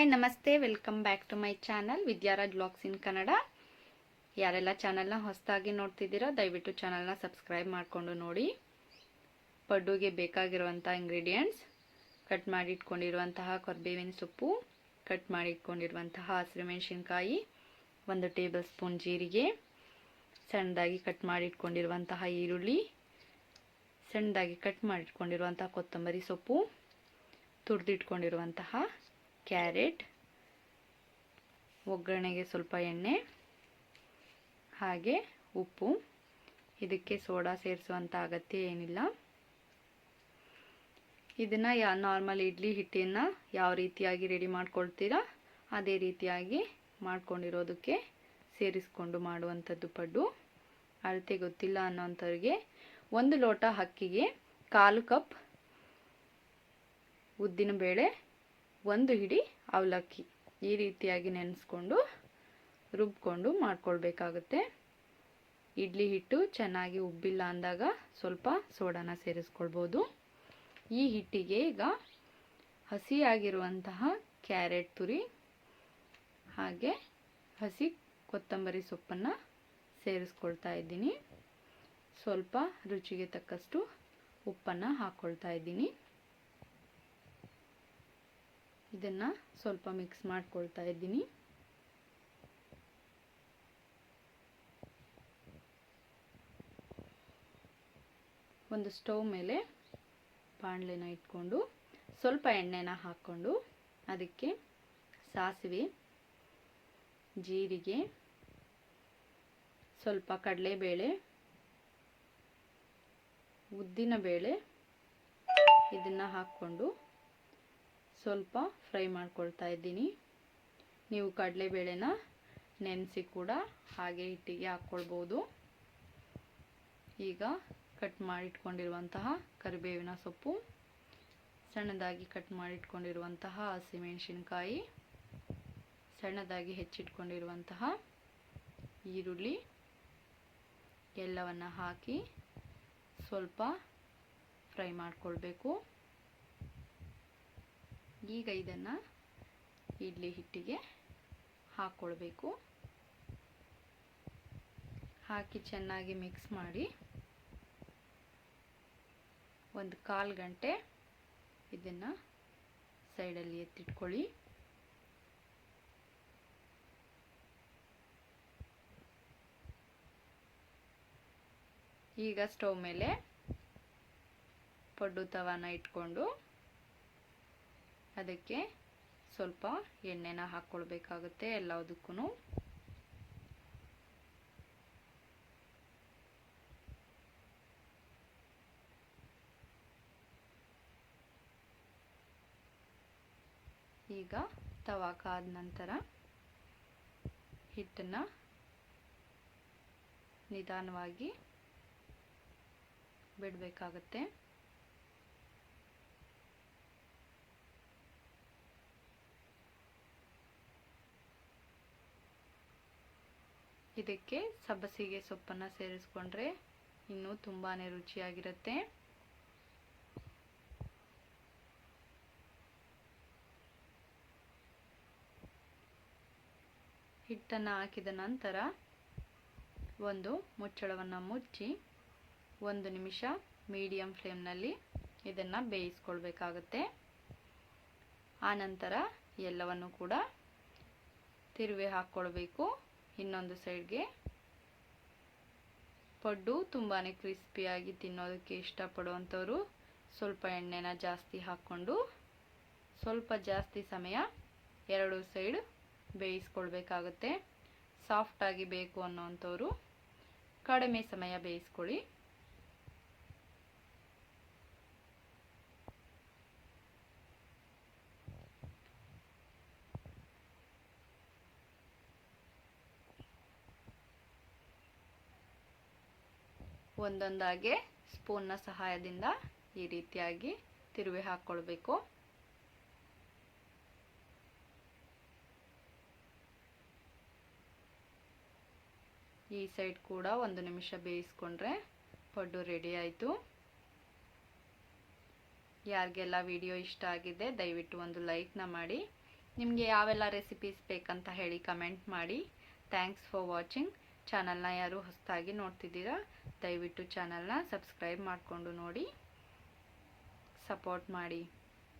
Hi, ನಮಸ್ತೆ. Welcome back to my channel Vidyaraj vlogs in Kannada ಯಾರೆಲ್ಲ ಚಾನಲ್ನ ಹೊಸದಾಗಿ ನೋಡ್ತಿದ್ದೀರಾ, ದಯವಿಟ್ಟು ಚಾನಲ್ನ ಸಬ್ಸ್ಕ್ರೈಬ್ ಮಾಡಿಕೊಂಡು ನೋಡಿ. ಪಡ್ಡುಗೆ ಬೇಕಾಗಿರುವಂಥ ಇಂಗ್ರೀಡಿಯೆಂಟ್ಸ್ ಕಟ್ ಮಾಡಿ ಇಟ್ಕೊಂಡಿರುವಂತಹ ಕೊರ್ಬೇವಿನ ಸೊಪ್ಪು ಕಟ್ ಮಾಡಿ ಇಟ್ಕೊಂಡಿರುವಂತಹ ಹಸಿರುಮೆಣಸಿನ್ಕಾಯಿ ಒಂದು ಟೇಬಲ್ ಸ್ಪೂನ್ ಜೀರಿಗೆ, ಸಣ್ಣದಾಗಿ ಕಟ್ ಮಾಡಿ ಇಟ್ಕೊಂಡಿರುವಂತಹ ಈರುಳ್ಳಿ, ಸಣ್ಣದಾಗಿ ಕಟ್ ಮಾಡಿಟ್ಕೊಂಡಿರುವಂತಹ ಕೊತ್ತಂಬರಿ ಸೊಪ್ಪು, ತುರಿದಿಟ್ಕೊಂಡಿರುವಂತಹ ಕ್ಯಾರೆಟ್, ಒಗ್ಗರಣೆಗೆ ಸ್ವಲ್ಪ ಎಣ್ಣೆ, ಹಾಗೆ ಉಪ್ಪು. ಇದಕ್ಕೆ ಸೋಡಾ ಸೇರಿಸುವಂಥ ಅಗತ್ಯ ಏನಿಲ್ಲ. ಇದನ್ನು ಯಾ, ನಾರ್ಮಲ್ ಇಡ್ಲಿ ಹಿಟ್ಟನ್ನು ಯಾವ ರೀತಿಯಾಗಿ ರೆಡಿ ಮಾಡ್ಕೊಳ್ತೀರಾ, ಅದೇ ರೀತಿಯಾಗಿ ಮಾಡ್ಕೊಂಡಿರೋದಕ್ಕೆ ಸೇರಿಸ್ಕೊಂಡು ಮಾಡುವಂಥದ್ದು ಪಡ್ಡು. ಅಳತೆ ಗೊತ್ತಿಲ್ಲ ಅನ್ನೋಂಥವ್ರಿಗೆ ಒಂದು ಲೋಟ ಅಕ್ಕಿಗೆ ಕಾಲು ಕಪ್ ಉದ್ದಿನಬೇಳೆ ಒಂದು ಹಿಡಿ ಅವಲಕ್ಕಿ ಈ ರೀತಿಯಾಗಿ ನೆನೆಸ್ಕೊಂಡು ರುಬ್ಕೊಂಡು ಮಾಡ್ಕೊಳ್ಬೇಕಾಗುತ್ತೆ. ಇಡ್ಲಿ ಹಿಟ್ಟು ಚೆನ್ನಾಗಿ ಉಬ್ಬಿಲ್ಲ ಅಂದಾಗ ಸ್ವಲ್ಪ ಸೋಡಾನ ಸೇರಿಸ್ಕೊಳ್ಬೋದು. ಈ ಹಿಟ್ಟಿಗೆ ಈಗ ಹಸಿಯಾಗಿರುವಂತಹ ಕ್ಯಾರೆಟ್ ತುರಿ, ಹಾಗೆ ಹಸಿ ಕೊತ್ತಂಬರಿ ಸೊಪ್ಪನ್ನು ಸೇರಿಸ್ಕೊಳ್ತಾ ಇದ್ದೀನಿ. ಸ್ವಲ್ಪ ರುಚಿಗೆ ತಕ್ಕಷ್ಟು ಉಪ್ಪನ್ನು ಹಾಕ್ಕೊಳ್ತಾ ಇದ್ದೀನಿ. ಇದನ್ನು ಸ್ವಲ್ಪ ಮಿಕ್ಸ್ ಮಾಡ್ಕೊಳ್ತಾ ಇದ್ದೀನಿ. ಒಂದು ಸ್ಟವ್ ಮೇಲೆ ಬಾಣಲೆನ ಇಟ್ಕೊಂಡು ಸ್ವಲ್ಪ ಎಣ್ಣೆನ ಹಾಕ್ಕೊಂಡು ಅದಕ್ಕೆ ಸಾಸಿವೆ, ಜೀರಿಗೆ, ಸ್ವಲ್ಪ ಕಡಲೆಬೇಳೆ, ಉದ್ದಿನಬೇಳೆ ಇದನ್ನು ಹಾಕ್ಕೊಂಡು ಸ್ವಲ್ಪ ಫ್ರೈ ಮಾಡ್ಕೊಳ್ತಾ ಇದ್ದೀನಿ. ನೀವು ಕಡಲೆಬೇಳೆನ ನೆನೆಸಿ ಕೂಡ ಹಾಗೆ ಹಿಟ್ಟಿಗೆ ಹಾಕ್ಕೊಳ್ಬೋದು. ಈಗ ಕಟ್ ಮಾಡಿಟ್ಕೊಂಡಿರುವಂತಹ ಕರಿಬೇವಿನ ಸೊಪ್ಪು, ಸಣ್ಣದಾಗಿ ಕಟ್ ಮಾಡಿಟ್ಕೊಂಡಿರುವಂತಹ ಹಸಿಮೆಣಸಿನ್ಕಾಯಿ, ಸಣ್ಣದಾಗಿ ಹೆಚ್ಚಿಟ್ಕೊಂಡಿರುವಂತಹ ಈರುಳ್ಳಿ, ಎಲ್ಲವನ್ನು ಹಾಕಿ ಸ್ವಲ್ಪ ಫ್ರೈ ಮಾಡಿಕೊಳ್ಬೇಕು. ಈಗ ಇದನ್ನು ಇಡ್ಲಿ ಹಿಟ್ಟಿಗೆ ಹಾಕ್ಕೊಳ್ಬೇಕು ಹಾಕಿ ಚೆನ್ನಾಗಿ ಮಿಕ್ಸ್ ಮಾಡಿ ಒಂದು ಕಾಲು ಗಂಟೆ ಇದನ್ನು ಸೈಡಲ್ಲಿ ಎತ್ತಿಟ್ಕೊಳ್ಳಿ. ಈಗ ಸ್ಟವ್ ಮೇಲೆ ಪಡ್ಡು ತವಾನ ಇಟ್ಕೊಂಡು ಅದಕ್ಕೆ ಸ್ವಲ್ಪ ಎಣ್ಣೆನ ಹಾಕ್ಕೊಳ್ಬೇಕಾಗುತ್ತೆ ಎಲ್ಲದಕ್ಕೂ ಈಗ ತವಾ ಕಾದ ನಂತರ ಹಿಟ್ಟನ್ನ ನಿಧಾನವಾಗಿ ಬಿಡಬೇಕಾಗತ್ತೆ. ಇದಕ್ಕೆ ಸಬ್ಬಸಿಗೆ ಸೊಪ್ಪನ್ನು ಸೇರಿಸ್ಕೊಂಡ್ರೆ ಇನ್ನೂ ತುಂಬಾ ರುಚಿಯಾಗಿರುತ್ತೆ. ಹಿಟ್ಟನ್ನು ಹಾಕಿದ ನಂತರ ಒಂದು ಮುಚ್ಚಳವನ್ನು ಮುಚ್ಚಿ ಒಂದು ನಿಮಿಷ ಮೀಡಿಯಂ ಫ್ಲೇಮ್ನಲ್ಲಿ ಇದನ್ನು ಬೇಯಿಸ್ಕೊಳ್ಬೇಕಾಗತ್ತೆ. ಆನಂತರ ಎಲ್ಲವನ್ನು ಕೂಡ ತಿರುವೆ ಹಾಕ್ಕೊಳ್ಬೇಕು. ಇನ್ನೊಂದು ಸೈಡ್ಗೆ. ಪಡ್ಡು ತುಂಬಾ ಕ್ರಿಸ್ಪಿಯಾಗಿ ತಿನ್ನೋದಕ್ಕೆ ಇಷ್ಟಪಡುವಂಥವ್ರು ಸ್ವಲ್ಪ ಎಣ್ಣೆನ ಜಾಸ್ತಿ ಹಾಕ್ಕೊಂಡು ಸ್ವಲ್ಪ ಜಾಸ್ತಿ ಸಮಯ ಎರಡು ಸೈಡ್ ಬೇಯಿಸ್ಕೊಳ್ಬೇಕಾಗುತ್ತೆ. ಸಾಫ್ಟಾಗಿ ಬೇಕು ಅನ್ನೋವಂಥವ್ರು ಕಡಿಮೆ ಸಮಯ ಬೇಯಿಸ್ಕೊಳ್ಳಿ. ಒಂದೊಂದಾಗೆ ಸ್ಪೂನ್ನ ಸಹಾಯದಿಂದ ಈ ರೀತಿಯಾಗಿ ತಿರುವಿ ಹಾಕ್ಕೊಳ್ಬೇಕು. ಈ ಸೈಡ್ ಕೂಡ ಒಂದು ನಿಮಿಷ ಬೇಯಿಸ್ಕೊಂಡ್ರೆ ಪಡ್ಡು ರೆಡಿ ಆಯಿತು. ಯಾರಿಗೆಲ್ಲ ವಿಡಿಯೋ ಇಷ್ಟ ಆಗಿದೆ, ದಯವಿಟ್ಟು ಒಂದು ಲೈಕ್ನ ಮಾಡಿ. ನಿಮಗೆ ಯಾವೆಲ್ಲ ರೆಸಿಪೀಸ್ ಬೇಕಂತ ಹೇಳಿ ಕಮೆಂಟ್ ಮಾಡಿ. Thanks for watching. ಚಾನಲ್ನ ಯಾರು ಹೊಸದಾಗಿ ನೋಡ್ತಿದ್ದೀರಾ ದಯವಿಟ್ಟು ಚಾನಲ್ನ ಸಬ್ಸ್ಕ್ರೈಬ್ ಮಾಡಿಕೊಂಡು ನೋಡಿ. ಸಪೋರ್ಟ್ ಮಾಡಿ.